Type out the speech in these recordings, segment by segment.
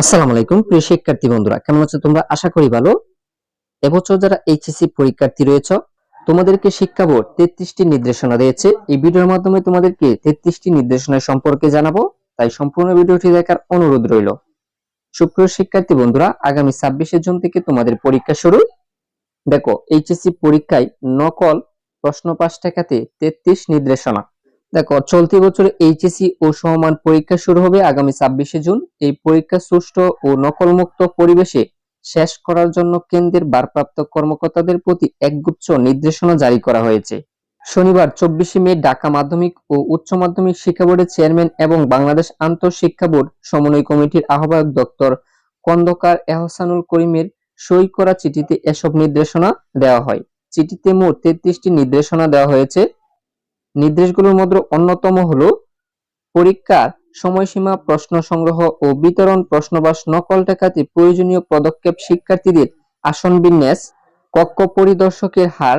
আসসালামু আলাইকুম, প্রিয় শিক্ষার্থী বন্ধুরা, কেমন আছো তোমরা? আশা করি ভালো। এবছর যারা এইচএসসি পরীক্ষার্থী রয়েছে, তোমাদেরকে শিক্ষা বোর্ড তেত্রিশটি নির্দেশনা দিয়েছে। এই ভিডিওর মাধ্যমে তোমাদেরকে তেত্রিশটি নির্দেশনা সম্পর্কে জানাব, তাই সম্পূর্ণ ভিডিওটি দেখার অনুরোধ রইল। সুপ্রিয় শিক্ষার্থী বন্ধুরা, আগামী ছাব্বিশে জুন থেকে তোমাদের পরীক্ষা শুরু। দেখো এইচএসসি পরীক্ষায় নকল প্রশ্ন পাশ ঠেকাতে তেত্রিশ নির্দেশনা। দেখো, চলতি বছর এইচএসসি ও সমমান পরীক্ষা শুরু হবে আগামী ছাব্বিশে জুন। এই পরীক্ষা সুষ্ঠু ও নকলমুক্ত পরিবেশে শেষ করার জন্য কেন্দ্রের ভারপ্রাপ্ত কর্মকর্তাদের প্রতি একগুচ্ছ নির্দেশনা জারি করা হয়েছে। শনিবার চব্বিশে মে ঢাকা মাধ্যমিক ও উচ্চ মাধ্যমিক শিক্ষা বোর্ডের চেয়ারম্যান এবং বাংলাদেশ আন্তঃশিক্ষা বোর্ড সমন্বয় কমিটির আহ্বায়ক ডক্টর কন্দকার এহসানুল করিমের সই করা চিঠিতে এসব নির্দেশনা দেওয়া হয়। চিঠিতে মোট তেত্রিশটি নির্দেশনা দেওয়া হয়েছে। নির্দেশগুলোর মধ্যে অন্যতম হলো পরীক্ষার সময়সীমা, প্রশ্ন সংগ্রহ ও বিতরণ, প্রশ্নবাস, নকল ঠেকাতে প্রয়োজনীয় পদক্ষেপ শিক্ষার্থীদের আসন বিন্যাস, কক্ষ পরিদর্শকের হার,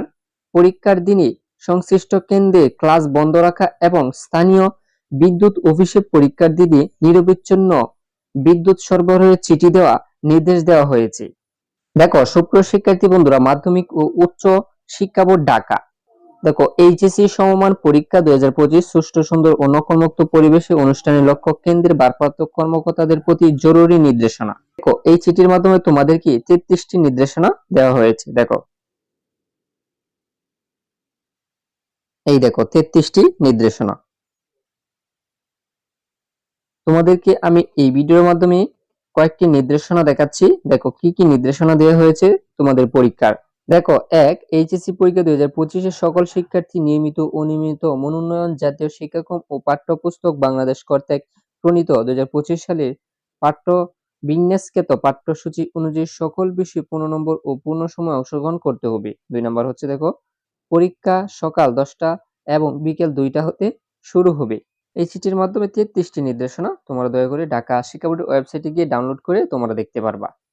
পরীক্ষার দিনে সংশ্লিষ্ট কেন্দ্রে ক্লাস বন্ধ রাখা এবং স্থানীয় বিদ্যুৎ অফিসে পরীক্ষার দিনে নিরবিচ্ছিন্ন বিদ্যুৎ সরবরাহের চিঠি দেওয়া নির্দেশ দেওয়া হয়েছে। দেখো, সুপ্রিয় শিক্ষার্থী বন্ধুরা, মাধ্যমিক ও উচ্চ শিক্ষা বোর্ড ঢাকা। দেখো এইচএসসি সমমান পরীক্ষা দুই হাজার পঁচিশ, সুষ্ঠু, সুন্দর ও নকলমুক্ত পরিবেশে অনুষ্ঠানের লক্ষ্য কেন্দ্রের ভারপ্রাপ্ত কর্মকর্তাদের প্রতি জরুরি নির্দেশনা। দেখো, এই চিঠির মাধ্যমে তোমাদেরকে তেত্রিশটি নির্দেশনা দেওয়া হয়েছে? দেখো। এই দেখো, তেত্রিশটি নির্দেশনা। তোমাদেরকে আমি এই ভিডিওর মাধ্যমে কয়েকটি নির্দেশনা দেখাচ্ছি? দেখো, কি কি নির্দেশনা দেওয়া হয়েছে তোমাদের পরীক্ষার? দেখো, এক, এইচএসসি পরীক্ষা দুই হাজার পঁচিশের সকল শিক্ষার্থী নিয়মিত অনিয়মিত মনোনয়ন জাতীয় শিক্ষাক্রম ও পাঠ্যপুস্তক বাংলাদেশ কর্তৃক প্রণীত। দুই হাজার পঁচিশ সালের পাঠ্য বিন্যাসকৃত পাঠ্যসূচি অনুযায়ী সকল বিষয় পনেরো নম্বর ও পূর্ণ সময় অংশগ্রহণ করতে হবে। দুই নম্বর হচ্ছে দেখো, পরীক্ষা সকাল দশটা এবং বিকেল দুইটা হতে শুরু হবে। এই চিঠির মাধ্যমে তেত্রিশটি নির্দেশনা তোমরা দয়া করে ঢাকা শিক্ষা বোর্ডের ওয়েবসাইটে গিয়ে ডাউনলোড করে তোমরা দেখতে পারবা।